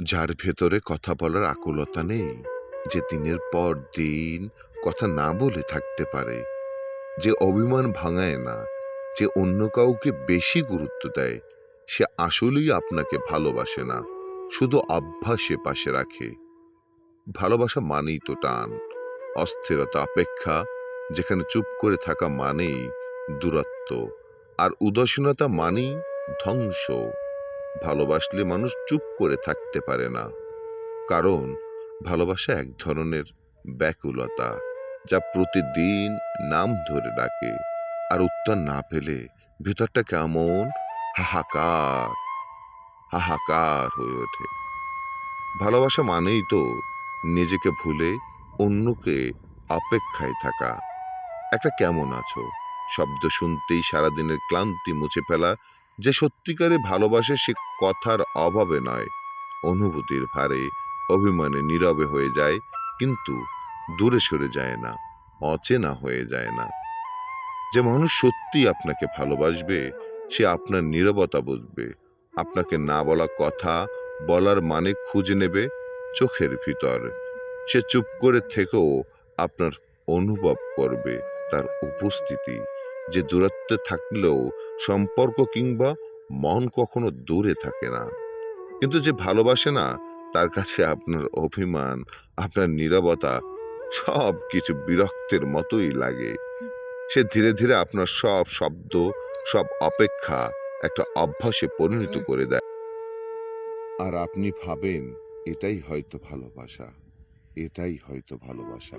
যার ভেতরে কথা বলার আকুলতা নেই, যে দিনের পর দিন কথা না বলে থাকতে পারে, যে অভিমান ভাঙায় না, যে অন্য কাউকে বেশি গুরুত্ব দেয়, সে আসলেই আপনাকে ভালোবাসে না, শুধু অভ্যাসে পাশে রাখে। ভালোবাসা মানেই তো টান, অস্থিরতা, অপেক্ষা, যেখানে চুপ করে থাকা মানেই দূরত্ব, আর উদাসীনতা মানেই ধ্বংস। ভালোবাসলে মানুষ চুপ করে থাকতে পারে না। কারণ ভালোবাসা এক ধরনের ব্যাকুলতা, যা প্রতিদিন নাম ধরে ডাকে আর উত্তর না পেলে ভিতরটা কেমন হাহাকার হাহাকার হয়ে ওঠে। ভালোবাসা মানেই তো নিজেকে ভুলে অন্যকে অপেক্ষায় থাকা। একটা কেমন আছো? শব্দ শুনতেই সারাদিনের ক্লান্তি মুছে ফেলা যে সত্যিকারে ভালোবাসে সে কথার অভাবে নয়। অনুভূতির ভারে অভিমানে নীরবে হয়ে যায়, কিন্তু দূরে সরে যায় না, অচেনা হয়ে যায় না। যে মানুষ সত্যি আপনাকে ভালোবাসবে, সে আপনার নীরবতা বুঝবে। আপনাকে না বলা কথা বলার মানে খুঁজে নেবে চোখের ভিতর। সে চুপ করে থেকেও আপনার অনুভব করবে তার উপস্থিতি। যে দূরত্বে থাকলেও সম্পর্ক কিংবা মন কখনো দূরে থাকে না। কিন্তু যে ভালোবাসে না, তার কাছে আপনার অভিমান, আপনার নীরবতা সব কিছু বিরক্তের মতোই লাগে। সে ধীরে ধীরে আপনার সব শব্দ, সব অপেক্ষা একটা অভ্যাসে পরিণত করে দেয়। আর আপনি ভাবেন, এটাই হয়তো ভালোবাসা, এটাই হয়তো ভালোবাসা।